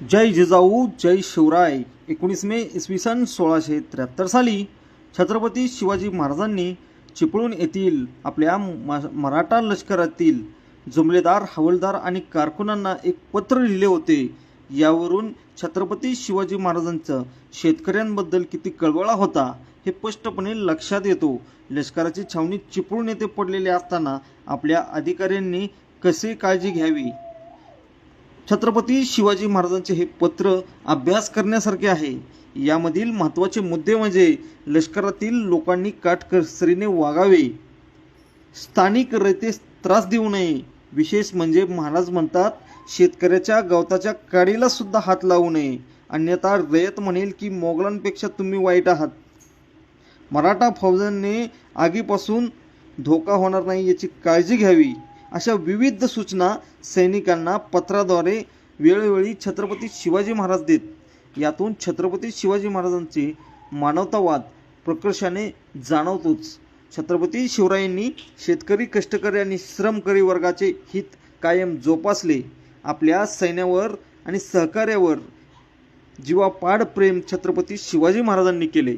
जय जिजाऊ जय शिवराय. एकोणीस मे इसवी सन सोळाशे त्र्याहत्तर साली छत्रपती शिवाजी महाराजांनी चिपळूण येथील आपल्या मराठा लष्करातील जुमलेदार हवलदार आणि कारकुनांना एक पत्र लिहिले होते. यावरून छत्रपती शिवाजी महाराजांचं शेतकऱ्यांबद्दल किती कळवळा होता हे स्पष्टपणे लक्षात येतो. लष्कराची छावणी चिपळूण येथे पडलेली असताना आपल्या अधिकाऱ्यांनी कसे काळजी घ्यावी? छत्रपती शिवाजी महाराजांचे हे पत्र अभ्यास करण्यासारखे आहे. यामधील महत्त्वाचे मुद्दे म्हणजे लष्करातील लोकांनी काटकसरीने वागावे. स्थानिक रयतेस त्रास देऊ नये. विशेष म्हणजे महाराज म्हणतात शेतकऱ्याच्या गवताच्या काडीला सुद्धा हात लावू नये. अन्यथा रयत म्हणेल की मोगलांपेक्षा तुम्ही वाईट आहात. मराठा फौजांनी आगीपासून धोका होणार नाही याची काळजी घ्यावी. अशा विविध सूचना सैनिकांना पत्राद्वारे वेळोवेळी छत्रपती शिवाजी महाराज देत. यातून छत्रपती शिवाजी महाराजांचे मानवतावाद प्रकर्षाने जाणवतोच. छत्रपती शिवरायांनी शेतकरी कष्टकरी आणि श्रमकरी वर्गाचे हित कायम जोपासले. आपल्या सैन्यावर आणि सहकार्यावर जीवापाड प्रेम छत्रपती शिवाजी महाराजांनी केले.